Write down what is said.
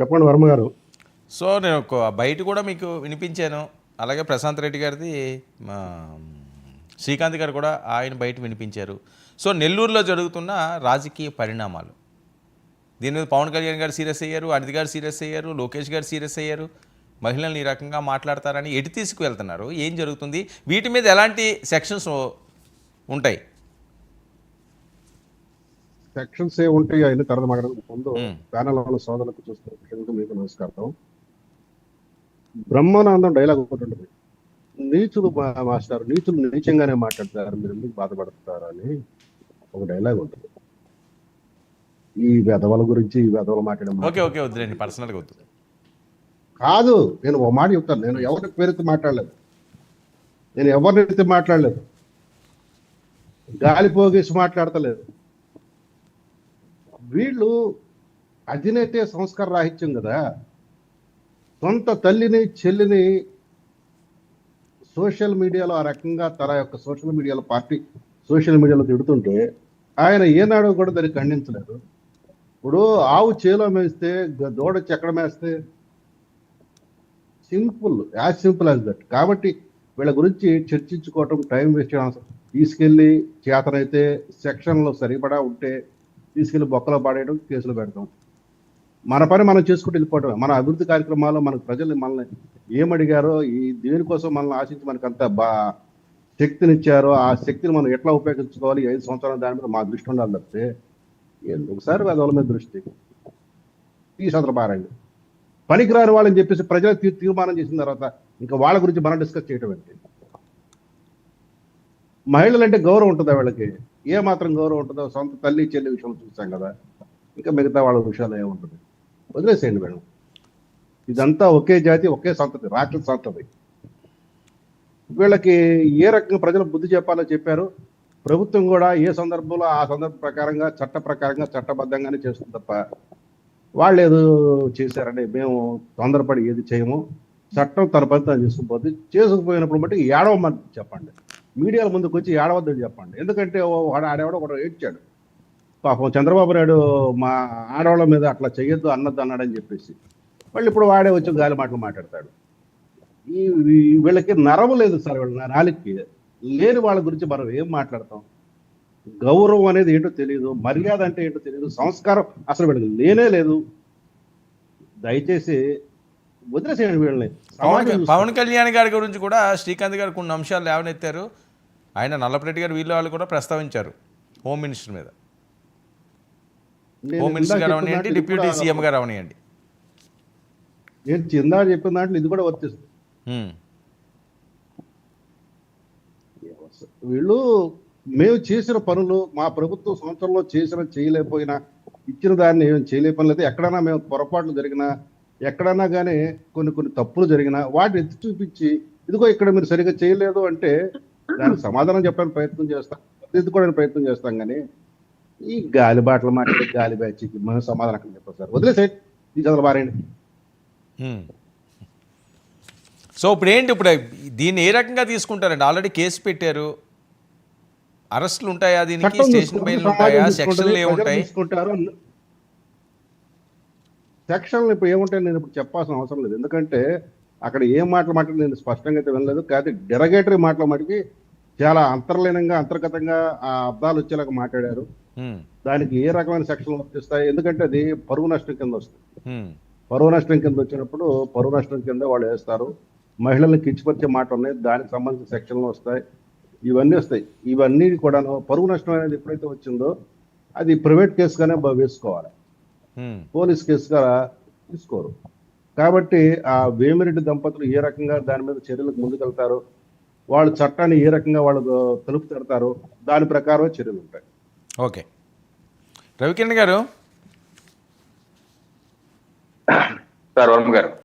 చెప్పండి వర్మ గారు. సో నేను ఒక బయట కూడా మీకు వినిపించాను. అలాగే ప్రశాంత్ రెడ్డి గారిది మా శ్రీకాంత్ గారు కూడా ఆయన బయట వినిపించారు. సో నెల్లూరులో జరుగుతున్న రాజకీయ పరిణామాలు. దీని మీద పవన్ కళ్యాణ్ గారు సీరియస్ అయ్యారు అనిత్ గారు సీరియస్ అయ్యారు లోకేష్ గారు సీరియస్ అయ్యారు. మహిళలను ఈ రకంగా మాట్లాడతారని ఎటు తీసుకువెళ్తున్నారు? ఏం జరుగుతుంది? వీటి మీద ఎలాంటి సెక్షన్స్ ఉంటాయి? సెక్షన్స్ ఏ ఉంటాయి అయిన తర్వాత మాట్లాడక ముందు. ప్యానల్ వాళ్ళ సోదరులకు చూస్తున్న మీకు నమస్కారం. బ్రహ్మానందం డైలాగ్ ఒకటి ఉంటుంది. నీచులు మాస్టర్ నీచులు నీచంగానే మాట్లాడతారు మీరు ఎందుకు బాధపడతారు అని ఒక డైలాగ్ ఉంటుంది. ఈ వెధవల గురించి ఈ వెధవలు మాట్లాడే మాట. ఓకే ఓకే వద్దులేండి పర్సనల్గా వద్దు. కాదు నేను ఒక మాట చెప్తాను. నేను ఎవరి పేరుతో మాట్లాడలేదు. నేను ఎవరినైతే మాట్లాడలేదు. గాలి పోగేసి మాట్లాడతలేదు. వీళ్ళు అధినేతే సంస్కార రాహిత్యం కదా. సొంత తల్లిని చెల్లిని సోషల్ మీడియాలో ఆ రకంగా తన యొక్క సోషల్ మీడియాలో పార్టీ సోషల్ మీడియాలో తిడుతుంటే ఆయన ఏనాడు కూడా దాన్ని ఖండించలేదు. ఇప్పుడు ఆవు చేలో మేస్తే దూడ చెక్కడ మేస్తే. Simple as simple as that. కాబట్టి వీళ్ళ గురించి చర్చించుకోవటం టైం వేస్ట్ చేయడం తీసుకెళ్ళి చేతనైతే సెక్షన్లో సరిపడా ఉంటే తీసుకెళ్ళి బొక్కలో పాడేయడం కేసులు పెడతాం. మన పని మనం చేసుకుంటూ వెళ్ళిపోవటం మన అభివృద్ధి కార్యక్రమాల్లో మన ప్రజలు మనల్ని ఏమడిగారో ఈ దేనికోసం మనల్ని ఆశించి మనకు అంత బా శక్తినిచ్చారో ఆ శక్తిని మనం ఎట్లా ఉపయోగించుకోవాలి ఐదు సంవత్సరాల దాని మీద మా దృష్టి ఉండాలి తప్పితే ఎందుకుసారి వాళ్ళ మీద దృష్టి? ఈ పారండి పనికిరాని వాళ్ళని చెప్పేసి ప్రజలు తీ- తీర్మానం చేసిన తర్వాత ఇంకా వాళ్ళ గురించి మనం డిస్కస్ చేయటం ఏంటి? మహిళలు అంటే గౌరవం ఉంటుందా వీళ్ళకి? ఏ మాత్రం గౌరవం ఉంటుందో సొంత తల్లి చెల్లి విషయంలో చూసాం కదా ఇంకా మిగతా వాళ్ళ విషయాలు ఏముంటుంది? వదిలేసేయండి మేడం. ఇదంతా ఒకే జాతి ఒకే సంతతి రాక్షస సంతతి. వీళ్ళకి ఏ రకంగా ప్రజలు బుద్ధి చెప్పాలో చెప్పారు. ప్రభుత్వం కూడా ఏ సందర్భంలో ఆ సందర్భ ప్రకారంగా చట్ట ప్రకారంగా చట్టబద్ధంగానే చేస్తుంది తప్ప వాళ్ళు ఏదో చేశారండి మేము తొందరపడి ఏది చేయము. చట్టం తన పని తను చేసుకుపోతే చేసుకుపోయినప్పుడు బట్టి ఏడవమని చెప్పండి. మీడియాల ముందుకు వచ్చి ఏడవద్దని చెప్పండి. ఎందుకంటే ఓ వాడు ఆడేవాడు ఒకడు ఏడ్చాడు. పాపం చంద్రబాబు నాయుడు మా ఆడవాళ్ళ మీద అట్లా చేయొద్దు అన్నద్దు అన్నాడని చెప్పేసి వాళ్ళు ఇప్పుడు వాడే వచ్చి గాలి మాటలు మాట్లాడతాడు. ఈ- వీళ్ళకి నరము లేదు సార్ వీళ్ళ నాలుగుకి లేని వాళ్ళ గురించి మనం ఏం మాట్లాడతాం? గౌరవం అనేది ఏంటో తెలియదు మర్యాద అంటే ఏంటో తెలియదు సంస్కారం అసలు వీళ్ళకి లేనే లేదు. దయచేసి వదిలేసేయండి వీళ్ళని పవన్ కళ్యాణ్ గారి గురించి కూడా శ్రీకాంత్ గారు కొన్ని అంశాలు లేవనెత్తారు. ఆయన నల్లపరెడ్డి గారు వీళ్ళు వాళ్ళు కూడా ప్రస్తావించారు హోమ్ మినిస్టర్ మీద. హోమ్ మినిస్టర్ గారు అవనియండి డిప్యూటీ సీఎం గారు అవనియండి. నేను చిందా చెప్పిన దాంట్లో ఇది కూడా వర్తిస్తుంది. వీళ్ళు మేము చేసిన పనులు మా ప్రభుత్వం సంవత్సరంలో చేసిన చేయలేకపోయినా ఇచ్చిన దాన్ని ఏం చేయలేకపోలేదు ఎక్కడైనా మేము పొరపాట్లు జరిగినా ఎక్కడైనా కానీ కొన్ని కొన్ని తప్పులు జరిగినా వాటిని ఎత్తి చూపించి ఇదిగో ఇక్కడ మీరు సరిగ్గా చేయలేదు అంటే దానికి సమాధానం చెప్పడానికి ప్రయత్నం చేస్తాం ఎత్తుకోవడానికి ప్రయత్నం చేస్తాం కానీ ఈ గాలి బాటలు మాట్లాడి గాలి బ్యాచ్కి మనం సమాధానం అక్కడ చెప్పాం సార్? వదిలేసే ఈ చదువు బారేయండి. సో ఇప్పుడు ఏంటి ఇప్పుడు దీన్ని ఏ రకంగా తీసుకుంటారండి? ఆల్రెడీ కేసు పెట్టారు. అరెస్టులు ఉంటాయా దీనికి స్టేషన్ బెయిల్ ఉంటాయా సెక్షన్లు ఏముంటాయి? సెక్షన్లు ఇప్పుడు ఏముంటాయి నేను ఇప్పుడు చెప్పాల్సిన అవసరం లేదు. ఎందుకంటే అక్కడ ఏం మాటలు మాట్లాడి నేను స్పష్టంగా అయితే వినలేదు. కాదు డెరగేటరీ మాటల మటుకి చాలా అంతర్లీనంగా అంతర్గతంగా ఆ అర్థాలు వచ్చేలాగా మాట్లాడారు. దానికి ఏ రకమైన సెక్షన్లు వర్తిస్తాయి? ఎందుకంటే అది పరువు నష్టం కింద వస్తుంది. పరువు నష్టం కింద వచ్చినప్పుడు పరువు నష్టం కింద వాళ్ళు వేస్తారు. మహిళల్ని కిచ్చిపరిచే మాట ఉన్నాయి. దానికి సంబంధించిన సెక్షన్లు వస్తాయి. ఇవన్నీ వస్తాయి. ఇవన్నీ కూడా పరువు నష్టం అనేది ఎప్పుడైతే వచ్చిందో అది ప్రైవేట్ కేసుగానే వేసుకోవాలి. పోలీస్ కేసుగా తీసుకోరు. కాబట్టి ఆ వేమిరెడ్డి దంపతులు ఏ రకంగా దాని మీద చర్యలకు ముందుకెళ్తారు వాళ్ళు చట్టాన్ని ఏ రకంగా వాళ్ళు తలుపు తెడతారు దాని ప్రకారం చర్యలు ఉంటాయి. ఓకే. రవికిరణ్ గారు? సార్ వర్మ గారు.